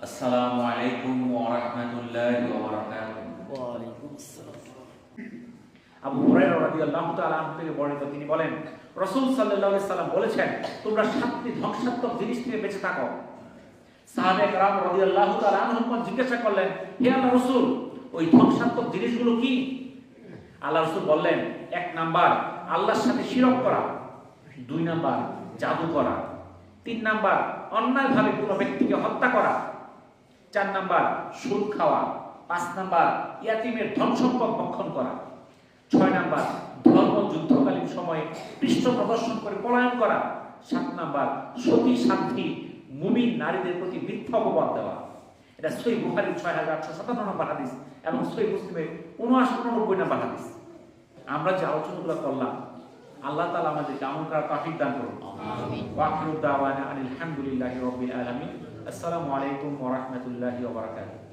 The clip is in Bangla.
আসসালামু আলাইকুম ওয়া রাহমাতুল্লাহি ওয়া বারাকাতুহু ওয়ালাইকুম আসসালাম আবু হুরায়রা রাদিয়াল্লাহু তাআলা আনহু থেকে বর্ণিত তিনি বলেন রাসূল সাল্লাল্লাহু আলাইহি সাল্লাম বলেছেন তোমরা সাতটি ধ্বংসাত্মক জিনিস থেকে বেঁচে থাকো সাহাবে کرام রাদিয়াল্লাহু তাআলা আনহুম জিজ্ঞাসা করলেন হে আল্লাহর রাসূল ওই ধ্বংসাত্মক জিনিসগুলো কি আল্লাহ রাসূল বললেন এক নাম্বার আল্লাহর সাথে শিরক করা দুই নাম্বার জাদু করা তিন নাম্বার অন্যায়ভাবে কোনো ব্যক্তিকে হত্যা করা চার নাম্বার, সুদ খাওয়া। পাঁচ নাম্বার, ইয়াতিমের ধন সম্পদ ভক্ষণ করা। ছয় নাম্বার, ধর্ম যুদ্ধকালীন সময়ে পৃষ্ঠ প্রদর্শন করে পলায়ন করা। সাত নাম্বার, সতী শান্তি মুমিন নারীদের প্রতি মিথ্যা অপবাদ দেওয়া। এটা সই বুখারির ছয় হাজার আটশো সাতান্ন নম্বর হাদিস এবং সই মুসলিমের উনআশি উননব্বই নম্বর হাদিস। আমরা যে আলোচনাগুলো করলাম আল্লাহ তালা আমাদেরকে আমল করার তফিক দান করুন। ওয়াকিরুদ দাওয়ানা আনিল হামদুলিল্লাহি রাব্বিল আলামিন। আসসালামু আলাইকুম ওয়া রাহমাতুল্লাহি ওয়া বারাকাতুহু।